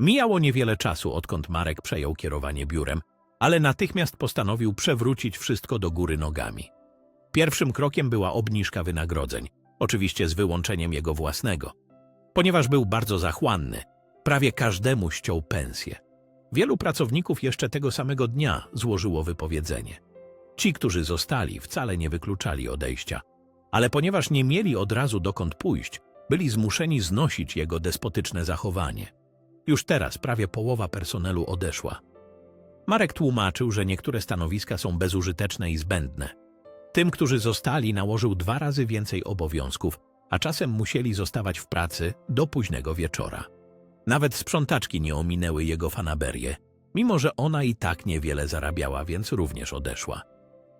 Mijało niewiele czasu, odkąd Marek przejął kierowanie biurem, ale natychmiast postanowił przewrócić wszystko do góry nogami. Pierwszym krokiem była obniżka wynagrodzeń, oczywiście z wyłączeniem jego własnego. Ponieważ był bardzo zachłanny, prawie każdemu ściął pensję. Wielu pracowników jeszcze tego samego dnia złożyło wypowiedzenie. Ci, którzy zostali, wcale nie wykluczali odejścia, ale ponieważ nie mieli od razu dokąd pójść, byli zmuszeni znosić jego despotyczne zachowanie. Już teraz prawie połowa personelu odeszła. Marek tłumaczył, że niektóre stanowiska są bezużyteczne i zbędne. Tym, którzy zostali, nałożył dwa razy więcej obowiązków, a czasem musieli zostawać w pracy do późnego wieczora. Nawet sprzątaczki nie ominęły jego fanaberie, mimo że ona i tak niewiele zarabiała, więc również odeszła.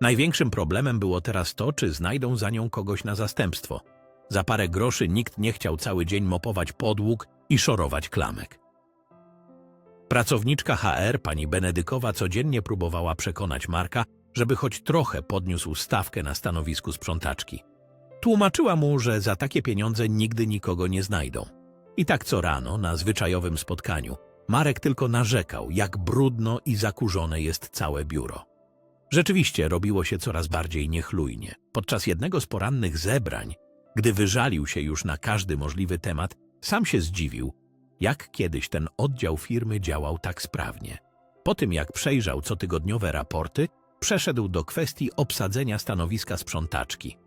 Największym problemem było teraz to, czy znajdą za nią kogoś na zastępstwo. Za parę groszy nikt nie chciał cały dzień mopować podłóg i szorować klamek. Pracowniczka HR, pani Benedykowa, codziennie próbowała przekonać Marka, żeby choć trochę podniósł stawkę na stanowisku sprzątaczki. Tłumaczyła mu, że za takie pieniądze nigdy nikogo nie znajdą. I tak co rano, na zwyczajowym spotkaniu, Marek tylko narzekał, jak brudno i zakurzone jest całe biuro. Rzeczywiście robiło się coraz bardziej niechlujnie. Podczas jednego z porannych zebrań, gdy wyżalił się już na każdy możliwy temat, sam się zdziwił, jak kiedyś ten oddział firmy działał tak sprawnie. Po tym, jak przejrzał cotygodniowe raporty, przeszedł do kwestii obsadzenia stanowiska sprzątaczki.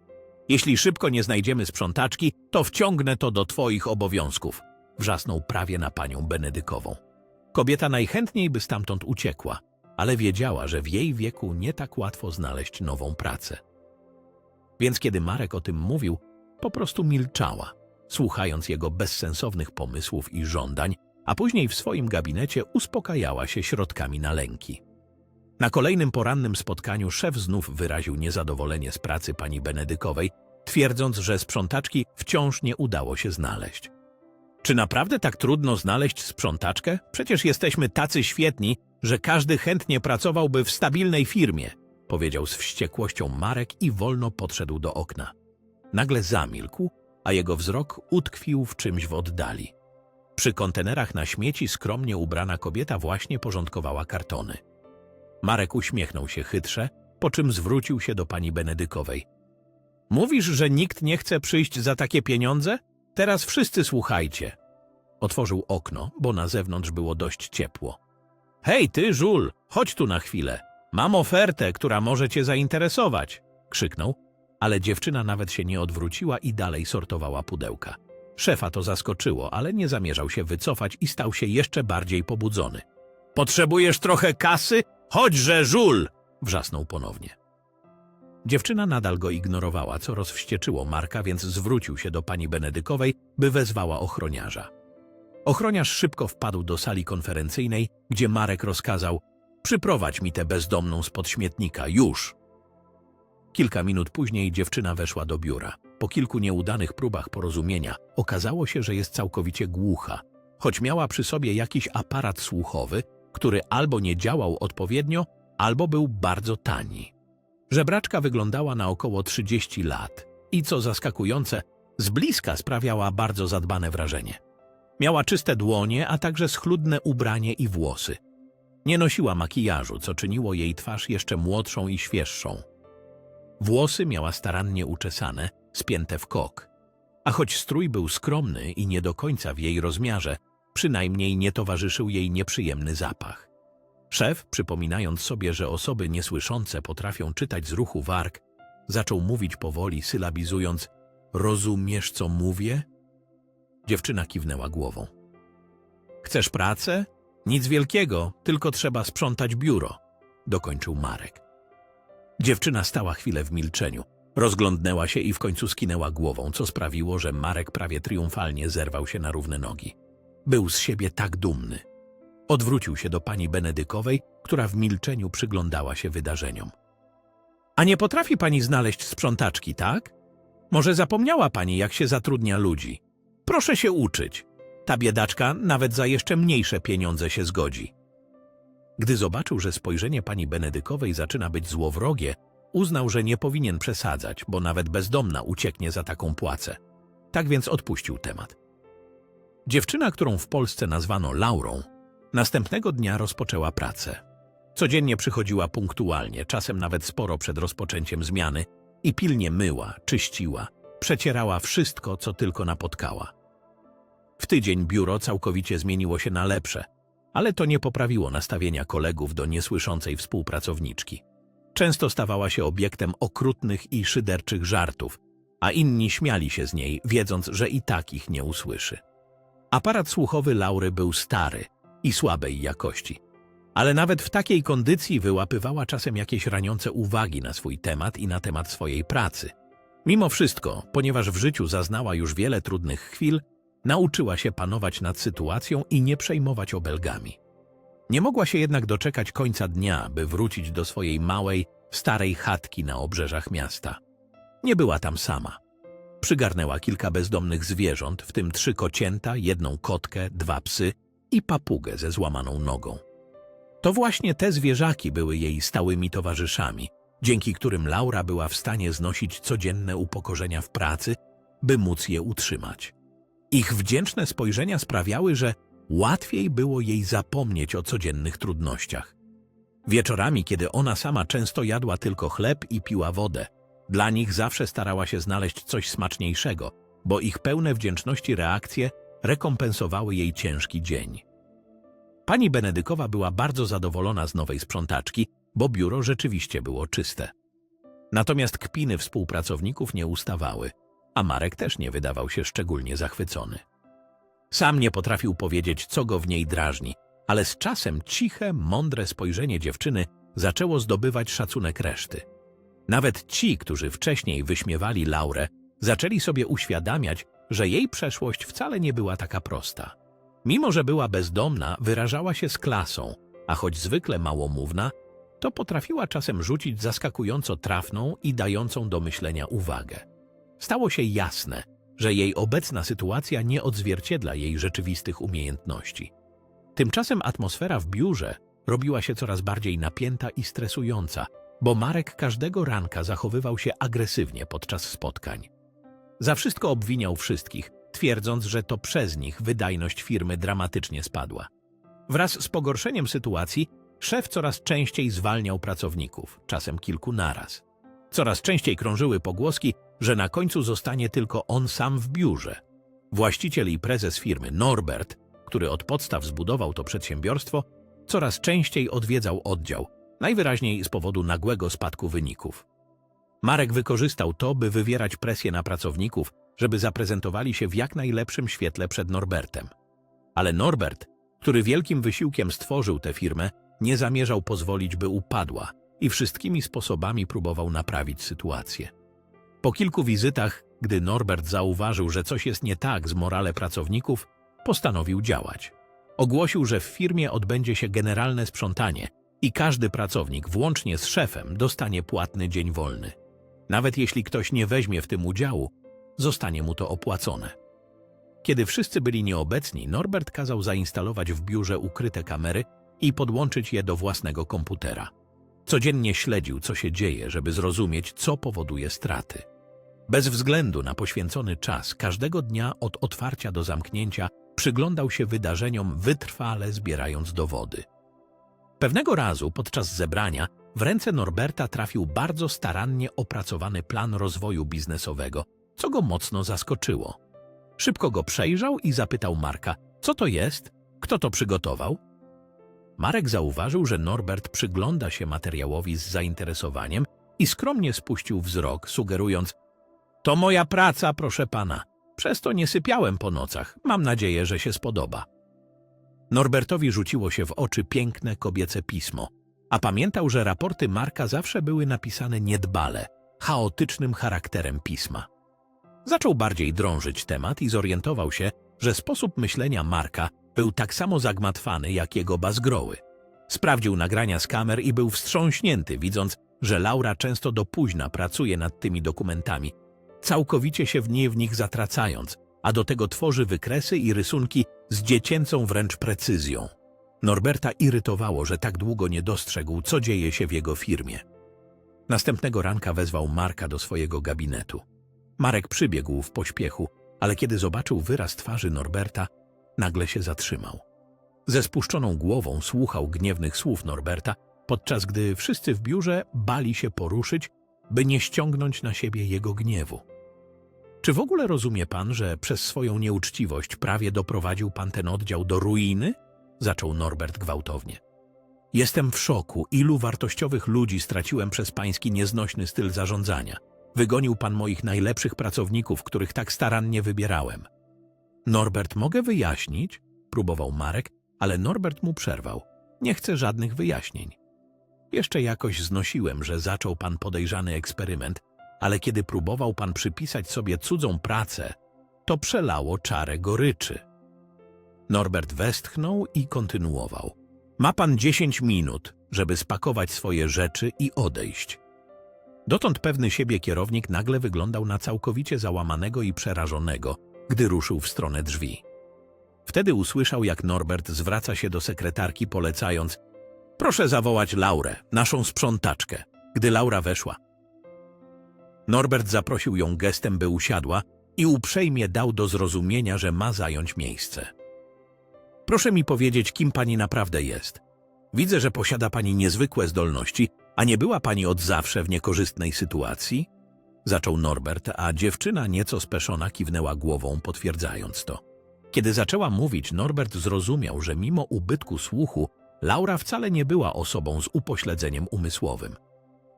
Jeśli szybko nie znajdziemy sprzątaczki, to wciągnę to do twoich obowiązków, wrzasnął prawie na panią Benedykową. Kobieta najchętniej by stamtąd uciekła, ale wiedziała, że w jej wieku nie tak łatwo znaleźć nową pracę. Więc kiedy Marek o tym mówił, po prostu milczała, słuchając jego bezsensownych pomysłów i żądań, a później w swoim gabinecie uspokajała się środkami na lęki. Na kolejnym porannym spotkaniu szef znów wyraził niezadowolenie z pracy pani Benedykowej, twierdząc, że sprzątaczki wciąż nie udało się znaleźć. Czy naprawdę tak trudno znaleźć sprzątaczkę? Przecież jesteśmy tacy świetni, że każdy chętnie pracowałby w stabilnej firmie, powiedział z wściekłością Marek i wolno podszedł do okna. Nagle zamilkł, a jego wzrok utkwił w czymś w oddali. Przy kontenerach na śmieci skromnie ubrana kobieta właśnie porządkowała kartony. Marek uśmiechnął się chytrze, po czym zwrócił się do pani Benedykowej. Mówisz, że nikt nie chce przyjść za takie pieniądze? Teraz wszyscy słuchajcie. Otworzył okno, bo na zewnątrz było dość ciepło. Hej, ty, żul, chodź tu na chwilę. Mam ofertę, która może cię zainteresować, krzyknął, ale dziewczyna nawet się nie odwróciła i dalej sortowała pudełka. Szefa to zaskoczyło, ale nie zamierzał się wycofać i stał się jeszcze bardziej pobudzony. Potrzebujesz trochę kasy? Chodźże, żul! wrzasnął ponownie. Dziewczyna nadal go ignorowała, co rozwścieczyło Marka, więc zwrócił się do pani Benedykowej, by wezwała ochroniarza. Ochroniarz szybko wpadł do sali konferencyjnej, gdzie Marek rozkazał Przyprowadź mi tę bezdomną spod śmietnika, już! Kilka minut później dziewczyna weszła do biura. Po kilku nieudanych próbach porozumienia okazało się, że jest całkowicie głucha, choć miała przy sobie jakiś aparat słuchowy, który albo nie działał odpowiednio, albo był bardzo tani. Żebraczka wyglądała na około 30 lat i, co zaskakujące, z bliska sprawiała bardzo zadbane wrażenie. Miała czyste dłonie, a także schludne ubranie i włosy. Nie nosiła makijażu, co czyniło jej twarz jeszcze młodszą i świeższą. Włosy miała starannie uczesane, spięte w kok. A choć strój był skromny i nie do końca w jej rozmiarze, przynajmniej nie towarzyszył jej nieprzyjemny zapach. Szef, przypominając sobie, że osoby niesłyszące potrafią czytać z ruchu warg, zaczął mówić powoli, sylabizując Rozumiesz, co mówię? Dziewczyna kiwnęła głową. Chcesz pracę? Nic wielkiego, tylko trzeba sprzątać biuro, dokończył Marek. Dziewczyna stała chwilę w milczeniu. Rozglądnęła się i w końcu skinęła głową, co sprawiło, że Marek prawie triumfalnie zerwał się na równe nogi. Był z siebie tak dumny. Odwrócił się do pani Benedykowej, która w milczeniu przyglądała się wydarzeniom. A nie potrafi pani znaleźć sprzątaczki, tak? Może zapomniała pani, jak się zatrudnia ludzi? Proszę się uczyć. Ta biedaczka nawet za jeszcze mniejsze pieniądze się zgodzi. Gdy zobaczył, że spojrzenie pani Benedykowej zaczyna być złowrogie, uznał, że nie powinien przesadzać, bo nawet bezdomna ucieknie za taką płacę. Tak więc odpuścił temat. Dziewczyna, którą w Polsce nazwano Laurą, następnego dnia rozpoczęła pracę. Codziennie przychodziła punktualnie, czasem nawet sporo przed rozpoczęciem zmiany i pilnie myła, czyściła, przecierała wszystko, co tylko napotkała. W tydzień biuro całkowicie zmieniło się na lepsze, ale to nie poprawiło nastawienia kolegów do niesłyszącej współpracowniczki. Często stawała się obiektem okrutnych i szyderczych żartów, a inni śmiali się z niej, wiedząc, że i tak ich nie usłyszy. Aparat słuchowy Laury był stary i słabej jakości, ale nawet w takiej kondycji wyłapywała czasem jakieś raniące uwagi na swój temat i na temat swojej pracy. Mimo wszystko, ponieważ w życiu zaznała już wiele trudnych chwil, nauczyła się panować nad sytuacją i nie przejmować obelgami. Nie mogła się jednak doczekać końca dnia, by wrócić do swojej małej, starej chatki na obrzeżach miasta. Nie była tam sama. Przygarnęła kilka bezdomnych zwierząt, w tym trzy kocięta, jedną kotkę, dwa psy i papugę ze złamaną nogą. To właśnie te zwierzaki były jej stałymi towarzyszami, dzięki którym Laura była w stanie znosić codzienne upokorzenia w pracy, by móc je utrzymać. Ich wdzięczne spojrzenia sprawiały, że łatwiej było jej zapomnieć o codziennych trudnościach. Wieczorami, kiedy ona sama często jadła tylko chleb i piła wodę, dla nich zawsze starała się znaleźć coś smaczniejszego, bo ich pełne wdzięczności reakcje rekompensowały jej ciężki dzień. Pani Benedykowa była bardzo zadowolona z nowej sprzątaczki, bo biuro rzeczywiście było czyste. Natomiast kpiny współpracowników nie ustawały, a Marek też nie wydawał się szczególnie zachwycony. Sam nie potrafił powiedzieć, co go w niej drażni, ale z czasem ciche, mądre spojrzenie dziewczyny zaczęło zdobywać szacunek reszty. Nawet ci, którzy wcześniej wyśmiewali Laurę, zaczęli sobie uświadamiać, że jej przeszłość wcale nie była taka prosta. Mimo, że była bezdomna, wyrażała się z klasą, a choć zwykle małomówna, to potrafiła czasem rzucić zaskakująco trafną i dającą do myślenia uwagę. Stało się jasne, że jej obecna sytuacja nie odzwierciedla jej rzeczywistych umiejętności. Tymczasem atmosfera w biurze robiła się coraz bardziej napięta i stresująca, bo Marek każdego ranka zachowywał się agresywnie podczas spotkań. Za wszystko obwiniał wszystkich, twierdząc, że to przez nich wydajność firmy dramatycznie spadła. Wraz z pogorszeniem sytuacji szef coraz częściej zwalniał pracowników, czasem kilku naraz. Coraz częściej krążyły pogłoski, że na końcu zostanie tylko on sam w biurze. Właściciel i prezes firmy Norbert, który od podstaw zbudował to przedsiębiorstwo, coraz częściej odwiedzał oddział, najwyraźniej z powodu nagłego spadku wyników. Marek wykorzystał to, by wywierać presję na pracowników, żeby zaprezentowali się w jak najlepszym świetle przed Norbertem. Ale Norbert, który wielkim wysiłkiem stworzył tę firmę, nie zamierzał pozwolić, by upadła i wszystkimi sposobami próbował naprawić sytuację. Po kilku wizytach, gdy Norbert zauważył, że coś jest nie tak z morale pracowników, postanowił działać. Ogłosił, że w firmie odbędzie się generalne sprzątanie i każdy pracownik, włącznie z szefem, dostanie płatny dzień wolny. Nawet jeśli ktoś nie weźmie w tym udziału, zostanie mu to opłacone. Kiedy wszyscy byli nieobecni, Norbert kazał zainstalować w biurze ukryte kamery i podłączyć je do własnego komputera. Codziennie śledził, co się dzieje, żeby zrozumieć, co powoduje straty. Bez względu na poświęcony czas, każdego dnia od otwarcia do zamknięcia przyglądał się wydarzeniom wytrwale zbierając dowody. Pewnego razu podczas zebrania w ręce Norberta trafił bardzo starannie opracowany plan rozwoju biznesowego, co go mocno zaskoczyło. Szybko go przejrzał i zapytał Marka, co to jest, kto to przygotował? Marek zauważył, że Norbert przygląda się materiałowi z zainteresowaniem i skromnie spuścił wzrok, sugerując To moja praca, proszę pana. Przez to nie sypiałem po nocach. Mam nadzieję, że się spodoba. Norbertowi rzuciło się w oczy piękne kobiece pismo, a pamiętał, że raporty Marka zawsze były napisane niedbale, chaotycznym charakterem pisma. Zaczął bardziej drążyć temat i zorientował się, że sposób myślenia Marka był tak samo zagmatwany jak jego bazgroły. Sprawdził nagrania z kamer i był wstrząśnięty, widząc, że Laura często do późna pracuje nad tymi dokumentami, całkowicie się w nie w nich zatracając, a do tego tworzy wykresy i rysunki z dziecięcą wręcz precyzją. Norberta irytowało, że tak długo nie dostrzegł, co dzieje się w jego firmie. Następnego ranka wezwał Marka do swojego gabinetu. Marek przybiegł w pośpiechu, ale kiedy zobaczył wyraz twarzy Norberta, nagle się zatrzymał. Ze spuszczoną głową słuchał gniewnych słów Norberta, podczas gdy wszyscy w biurze bali się poruszyć, by nie ściągnąć na siebie jego gniewu. Czy w ogóle rozumie pan, że przez swoją nieuczciwość prawie doprowadził pan ten oddział do ruiny? Zaczął Norbert gwałtownie. Jestem w szoku, ilu wartościowych ludzi straciłem przez pański nieznośny styl zarządzania. Wygonił pan moich najlepszych pracowników, których tak starannie wybierałem. Norbert, mogę wyjaśnić? Próbował Marek, ale Norbert mu przerwał. Nie chcę żadnych wyjaśnień. Jeszcze jakoś znosiłem, że zaczął pan podejrzany eksperyment, ale kiedy próbował pan przypisać sobie cudzą pracę, to przelało czarę goryczy. Norbert westchnął i kontynuował. Ma pan dziesięć minut, żeby spakować swoje rzeczy i odejść. Dotąd pewny siebie kierownik nagle wyglądał na całkowicie załamanego i przerażonego, gdy ruszył w stronę drzwi. Wtedy usłyszał, jak Norbert zwraca się do sekretarki, polecając Proszę zawołać Laurę, naszą sprzątaczkę. Gdy Laura weszła, Norbert zaprosił ją gestem, by usiadła i uprzejmie dał do zrozumienia, że ma zająć miejsce. Proszę mi powiedzieć, kim pani naprawdę jest. Widzę, że posiada pani niezwykłe zdolności, a nie była pani od zawsze w niekorzystnej sytuacji? Zaczął Norbert, a dziewczyna nieco speszona kiwnęła głową, potwierdzając to. Kiedy zaczęła mówić, Norbert zrozumiał, że mimo ubytku słuchu, Laura wcale nie była osobą z upośledzeniem umysłowym.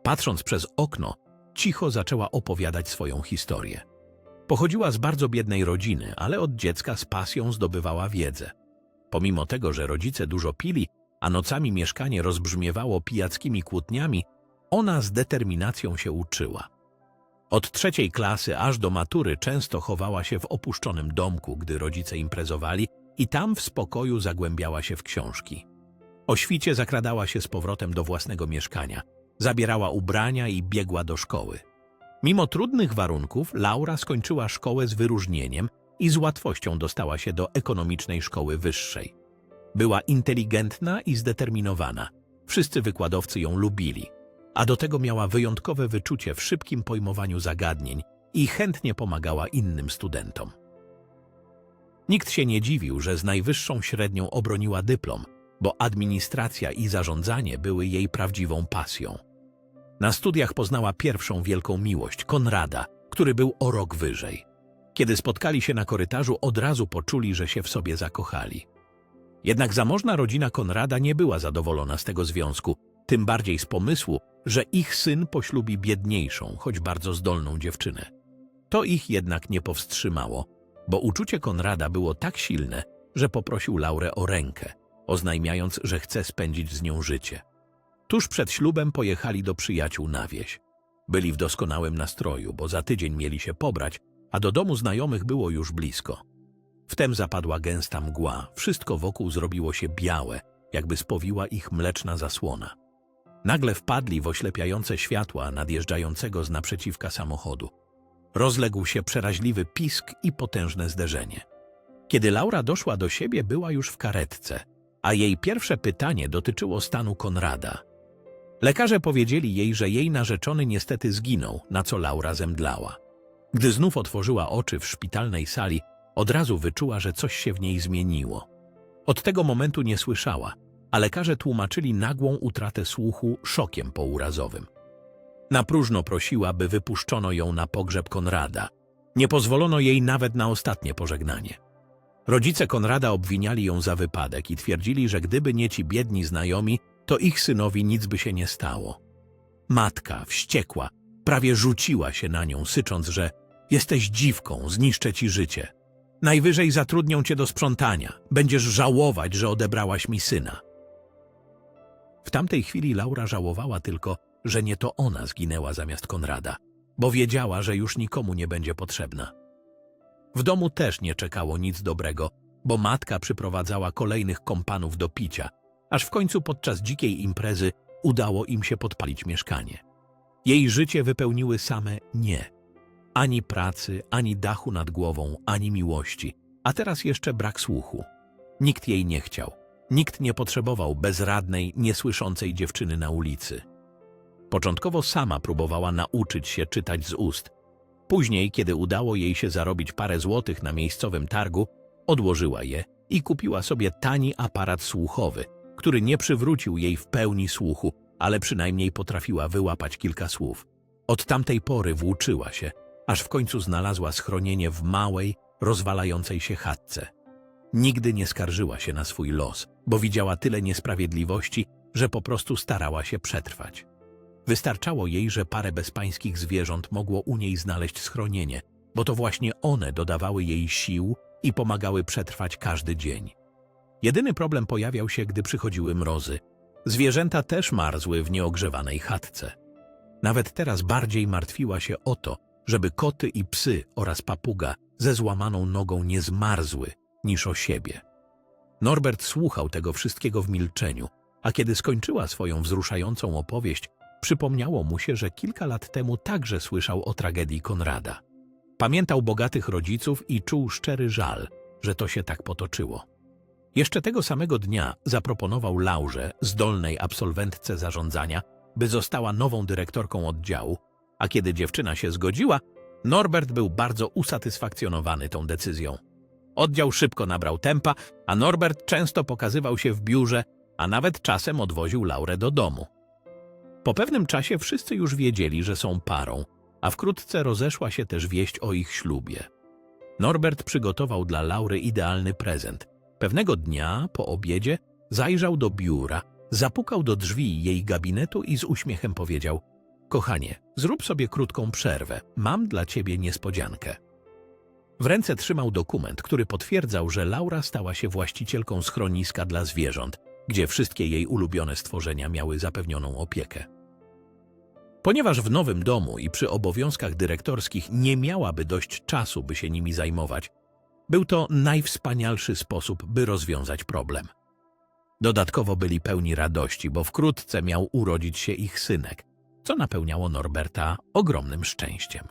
Patrząc przez okno, cicho zaczęła opowiadać swoją historię. Pochodziła z bardzo biednej rodziny, ale od dziecka z pasją zdobywała wiedzę. Pomimo tego, że rodzice dużo pili, a nocami mieszkanie rozbrzmiewało pijackimi kłótniami, ona z determinacją się uczyła. Od trzeciej klasy aż do matury często chowała się w opuszczonym domku, gdy rodzice imprezowali i tam w spokoju zagłębiała się w książki. O świcie zakradała się z powrotem do własnego mieszkania, zabierała ubrania i biegła do szkoły. Mimo trudnych warunków Laura skończyła szkołę z wyróżnieniem i z łatwością dostała się do ekonomicznej szkoły wyższej. Była inteligentna i zdeterminowana. Wszyscy wykładowcy ją lubili, a do tego miała wyjątkowe wyczucie w szybkim pojmowaniu zagadnień i chętnie pomagała innym studentom. Nikt się nie dziwił, że z najwyższą średnią obroniła dyplom, bo administracja i zarządzanie były jej prawdziwą pasją. Na studiach poznała pierwszą wielką miłość, Konrada, który był o rok wyżej. Kiedy spotkali się na korytarzu, od razu poczuli, że się w sobie zakochali. Jednak zamożna rodzina Konrada nie była zadowolona z tego związku, tym bardziej z pomysłu, że ich syn poślubi biedniejszą, choć bardzo zdolną dziewczynę. To ich jednak nie powstrzymało, bo uczucie Konrada było tak silne, że poprosił Laurę o rękę, oznajmiając, że chce spędzić z nią życie. Tuż przed ślubem pojechali do przyjaciół na wieś. Byli w doskonałym nastroju, bo za tydzień mieli się pobrać, a do domu znajomych było już blisko. Wtem zapadła gęsta mgła, wszystko wokół zrobiło się białe, jakby spowiła ich mleczna zasłona. Nagle wpadli w oślepiające światła nadjeżdżającego z naprzeciwka samochodu. Rozległ się przeraźliwy pisk i potężne zderzenie. Kiedy Laura doszła do siebie, była już w karetce, a jej pierwsze pytanie dotyczyło stanu Konrada. Lekarze powiedzieli jej, że jej narzeczony niestety zginął, na co Laura zemdlała. Gdy znów otworzyła oczy w szpitalnej sali, od razu wyczuła, że coś się w niej zmieniło. Od tego momentu nie słyszała, a lekarze tłumaczyli nagłą utratę słuchu szokiem pourazowym. Na próżno prosiła, by wypuszczono ją na pogrzeb Konrada. Nie pozwolono jej nawet na ostatnie pożegnanie. Rodzice Konrada obwiniali ją za wypadek i twierdzili, że gdyby nie ci biedni znajomi, to ich synowi nic by się nie stało. Matka, wściekła, prawie rzuciła się na nią, sycząc, że jesteś dziwką, zniszczę ci życie. Najwyżej zatrudnią cię do sprzątania. Będziesz żałować, że odebrałaś mi syna. W tamtej chwili Laura żałowała tylko, że nie to ona zginęła zamiast Konrada, bo wiedziała, że już nikomu nie będzie potrzebna. W domu też nie czekało nic dobrego, bo matka przyprowadzała kolejnych kompanów do picia, aż w końcu podczas dzikiej imprezy udało im się podpalić mieszkanie. Jej życie wypełniły same nie. Ani pracy, ani dachu nad głową, ani miłości, a teraz jeszcze brak słuchu. Nikt jej nie chciał. Nikt nie potrzebował bezradnej, niesłyszącej dziewczyny na ulicy. Początkowo sama próbowała nauczyć się czytać z ust. Później, kiedy udało jej się zarobić parę złotych na miejscowym targu, odłożyła je i kupiła sobie tani aparat słuchowy, który nie przywrócił jej w pełni słuchu, ale przynajmniej potrafiła wyłapać kilka słów. Od tamtej pory włóczyła się, aż w końcu znalazła schronienie w małej, rozwalającej się chatce. Nigdy nie skarżyła się na swój los, bo widziała tyle niesprawiedliwości, że po prostu starała się przetrwać. Wystarczało jej, że parę bezpańskich zwierząt mogło u niej znaleźć schronienie, bo to właśnie one dodawały jej sił i pomagały przetrwać każdy dzień. Jedyny problem pojawiał się, gdy przychodziły mrozy. Zwierzęta też marzły w nieogrzewanej chatce. Nawet teraz bardziej martwiła się o to, żeby koty i psy oraz papuga ze złamaną nogą nie zmarzły niż o siebie. Norbert słuchał tego wszystkiego w milczeniu, a kiedy skończyła swoją wzruszającą opowieść, przypomniało mu się, że kilka lat temu także słyszał o tragedii Konrada. Pamiętał bogatych rodziców i czuł szczery żal, że to się tak potoczyło. Jeszcze tego samego dnia zaproponował Laurze, zdolnej absolwentce zarządzania, by została nową dyrektorką oddziału, a kiedy dziewczyna się zgodziła, Norbert był bardzo usatysfakcjonowany tą decyzją. Oddział szybko nabrał tempa, a Norbert często pokazywał się w biurze, a nawet czasem odwoził Laurę do domu. Po pewnym czasie wszyscy już wiedzieli, że są parą, a wkrótce rozeszła się też wieść o ich ślubie. Norbert przygotował dla Laury idealny prezent. Pewnego dnia, po obiedzie, zajrzał do biura, zapukał do drzwi jej gabinetu i z uśmiechem powiedział – Kochanie, zrób sobie krótką przerwę, mam dla ciebie niespodziankę. W ręce trzymał dokument, który potwierdzał, że Laura stała się właścicielką schroniska dla zwierząt, gdzie wszystkie jej ulubione stworzenia miały zapewnioną opiekę. Ponieważ w nowym domu i przy obowiązkach dyrektorskich nie miałaby dość czasu, by się nimi zajmować, był to najwspanialszy sposób, by rozwiązać problem. Dodatkowo byli pełni radości, bo wkrótce miał urodzić się ich synek, co napełniało Norberta ogromnym szczęściem.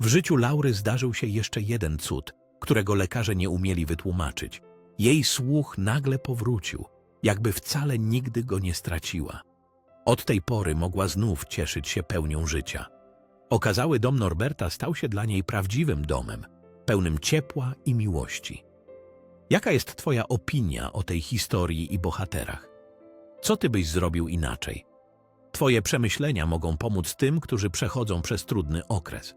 W życiu Laury zdarzył się jeszcze jeden cud, którego lekarze nie umieli wytłumaczyć. Jej słuch nagle powrócił, jakby wcale nigdy go nie straciła. Od tej pory mogła znów cieszyć się pełnią życia. Okazały dom Norberta stał się dla niej prawdziwym domem, pełnym ciepła i miłości. Jaka jest Twoja opinia o tej historii i bohaterach? Co Ty byś zrobił inaczej? Twoje przemyślenia mogą pomóc tym, którzy przechodzą przez trudny okres.